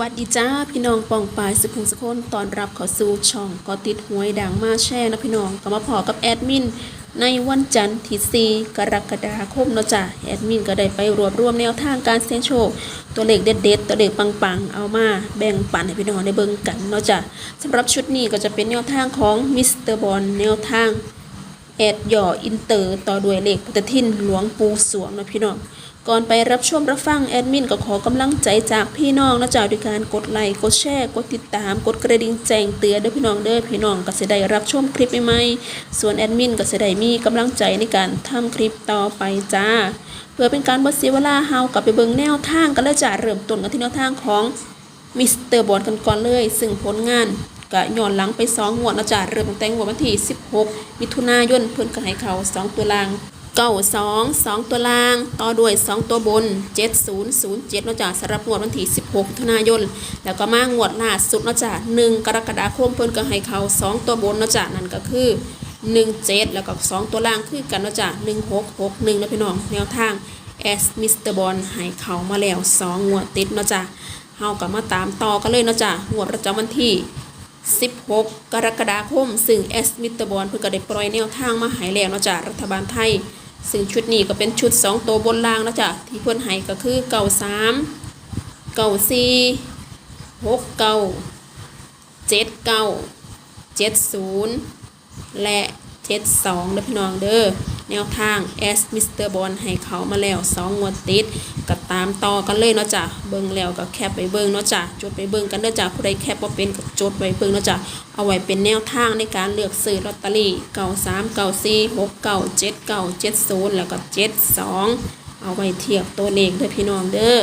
วัสดีจ้าพี่น้องปองปายสุขุมสุคนตอนรับเข้าสู่ช่องก็ติดหวยดังมาแช่นะพี่น้องก็มาพอกับแอดมิน ในวันจันทร์ที่4กรกฎาคมเนาะจ้ะแอดมินก็ได้ไปรวบรวมแนวทางการเสี่ยงโชค ตัวเลขเด็ดๆตัวเลขปังๆ เอามาแบ่งปันให้พี่น้องได้เบิ่งกันเนาะจ้ะสำหรับชุดนี้ก็จะเป็นแนวทางของมิสเตอร์บอลแนวทางแอดหย่ออินเตอร์ ต่อด้วยเลขพุทธทินหลวงปูสวงนะพี่น้อง ก่อนไปรับชมรับฟังแอดมินก็ขอกำลังใจจากพี่น้องนะจ๊ะด้วยการกดไลค์กดแชร์กดติดตาม กดกระดิ่งแจ้งเตือนเด้อพี่น้องเด้อพี่น้องก็จะได้รับชมคลิปใหม่ๆส่วนแอดมินก็จะได้มีกำลังใจในการทำคลิปต่อไปจ้า เพื่อเป็นการบ่เสียเวลาเฮากลับไปเบิ่งแนวทางกันเลยจ้าเริ่มต้นกันที่แนวทางของมิสเตอร์บอลกันก่อนเลย ซึ่งผลงานก็ย้อนหลังไป2งวดนะจ๊ะเริ่มตั้งแต่งวดวันที่ 16 มิถุนายนเพิ่นก็ให้เขา2ตัวล่าง เก้าสองสองตัวล่าง ต่อด้วย2ตัวบน7007นะจ๊ะสำหรับงวดวันที่16มิถุนายน แล้วก็มางวดล่าสุดนะจ๊ะ1กรกฎาคมเพิ่นก็ให้เขา2ตัวบนนะจ๊ะนั่นก็คือ17แล้วก็2ตัวล่างคือกันนะจ๊ะ1661นะพี่น้องแนวทางแอสมิสเตอร์บอลให้เขามาแล้ว2งงวดติดนะจ๊ะเฮาก็มาตามต่อกันเลยนะจ๊ะงวดประจำวันที่16 กรกฎาคม ซึ่งแอสมิตรบอลเพิ่งก็ได้ปล่อยแนวทางมาหายแล้วนาะจากรัฐบาลไทย ซึ่งชุดนี้ก็เป็นชุด 2 ตัวบนล่างนะจ๊ะที่เพิ่นให้ก็คือ93 94 69 79 70และ72เด้อพี่น้องเด้อแนวทางแอสมิสเตอร์บอลให้เขามาแล้ว2งวดติด ก็ตามต่อกันเลยเนาะจ้ะเบิ่งแล้วก็แคปไปเบิ่งเนาะจ้ะจดไปเบิ่งกันเด้อจ้ะผู้ใดแคปบ่เป็นก็จดไว้เบิ่งเนาะจ้ะเอาไว้เป็นแนวทางในการเลือกซื้อลอตเตอรี่93 94 69 79 70แล้วก็72เอาไว้เทียบตัวเลขเด้อพี่น้องเด้อ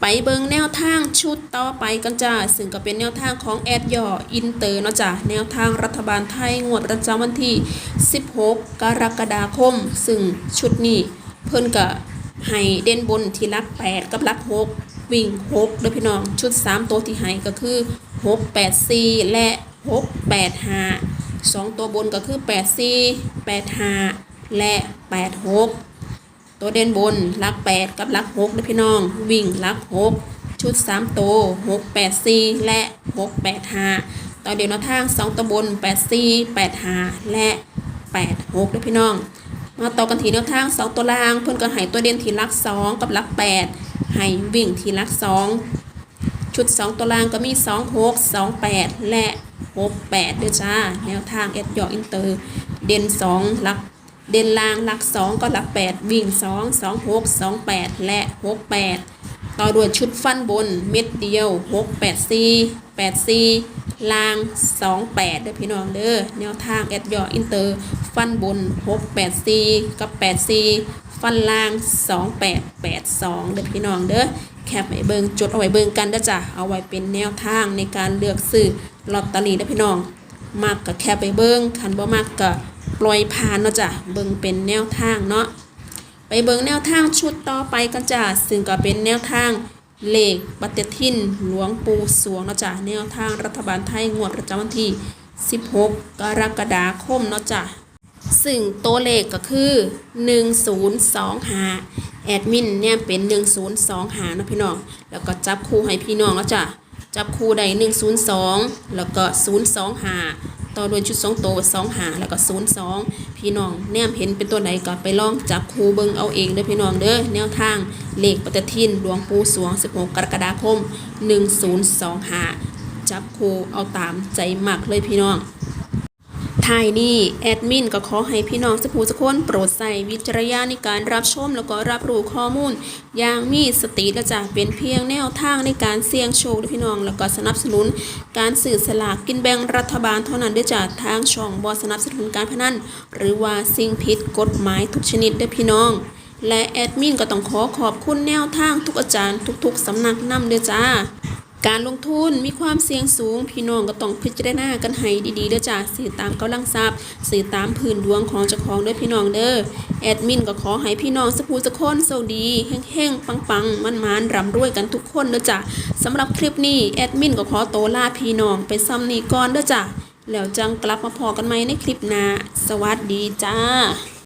ไปเบิงแนวทางชุดต่อไปกันจ้าซึ่งก็เป็นแนวทางของแอดยออินเตอร์เนาะจ้ะแนวทางรัฐบาลไทยงวดประจำวันที่ 16 กรกฎาคม ซึ่งชุดนี้เพิ่นก็ ให้เด่นบนที่รัก8กับรัก6วิ่ง6เด้อพี่น้องชุด3ตัวที่ให้ก็คือ6 8 4และ6 8 5 2ตัวบนก็คือ8 4 8 5แปดห้าและ8 6ตัวเด่นบนลักแปดกับลักหกนะพี่น้อง วิ่งลักหกชุดสามตัวหกแปดสี่และหกแปดห้าต่อเดียวแนวทางสองตัวบนแปดสี่แปดห้าและแปดหกนะพี่น้อง มาต่อกันทีแนวทางสองตัวล่าง เพื่อนก็ให้ตัวเด่นทีลักสองกับลักแปดให้วิ่งทีลักสองชุดสองตัวล่างก็มีสองหกสองแปดและหกแปดด้วยจ้า แนวทางเอ็ดยออินเตอร์เด่นสองลักเด่นล่างลัก 2 ก็ลัก 8 วิ่ง 2 2 6 2 8 และ 6 8 ต่อด้วยชุดฟันบนเม็ดเดียว 6 8 4 8 4 ล่าง 2 8เด้อพี่น้องเด้อแนวทางแอดยออินเตอร์ ฟันบน 6 8 4 กับ 8 4 ฟันล่าง 2 8 8 2เด้อพี่น้องเด้อแคปไว้เบิงจดเอาไว้เบิงกันเด้อจ้ะเอาไว้เป็นแนวทางในการเลือกซื้อลอตเตอรี่เด้อพี่น้องมากกับแคปไปเบิงคันบ่มากกับปล่อยผ่านเนาะจ้ะเบิงเป็นแนวทางเนาะไปเบิงแนวทางชุดต่อไปกันจ้ะซึ่งก็เป็นแนวทาง เลขปฏิทินหลวงปู่สวงเนาะจ้ะแนวทางรัฐบาลไทยงวดประจำวันที่ 16 กรกฎาคมเนาะจ้ะซึ่งตัวเลขก็คือ 1025แอดมินเนี่ยเป็น 1025นะพี่น้อง แล้วก็จับคู่ให้พี่น้องนะจ้ะจับคู่ได้102 แล้วก็ 025 ต่อด้วยชุดสองโตว2หาแล้วก็ศูนย์สองพี่น้องแนมเห็นเป็นตัวไหนก็ไปลองจับคูเบิงเอาเองเด้อพี่น้องเด้อแนวทางเลขปฏิทินหลวงปู่สวง 16 กรกฎาคม 1025 จับคูเอาตามใจมากเลยพี่น้อง ท้ายนี้แอดมินก็ขอให้พี่น้องสกูสกคนโปรดใส่วิจารณญาณในการรับชมแล้วก็รับรู้ข้อมูล อย่างมีสติและจะเป็นเพียงแนวทางในการเสี่ยงโชคด้อพี่น้อง แล้วก็สนับสนุน การสื่อสลากกินแบ่งรัฐบาลเท่านั้นด้อจากทางช่องบอสนับสนุนการพนันหรือว่าสิ่งผิดกฎหมายทุกชนิดด้อพี่น้อง และแอดมินก็ต้องขอขอบคุณแนวทางทุกอาจารย์ทุก ๆสำนักนำเด้อจ้า การลงทุนมีความเสี่ยงสูง พี่น้องก็ต้องพิจารณากันให้ดีๆเด้อจ้าสื่อตามกำลังทรัพย์สื่อตามพื้นดวงของเจ้าของเด้อพี่น้องเด้อแอดมินก็ขอให้พี่น้องสกูสกคนโชคดีเฮ้งๆปังๆมันๆร่ำรวยกันทุกคนเด้อจ้าสำหรับคลิปนี้แอดมินก็ขอโตลาพี่น้องไปซ้ำนี้ก่อนเด้อจ้าแล้วจังกลับมาพอกันใหมในคลิปหน้าสวัสดีจ้า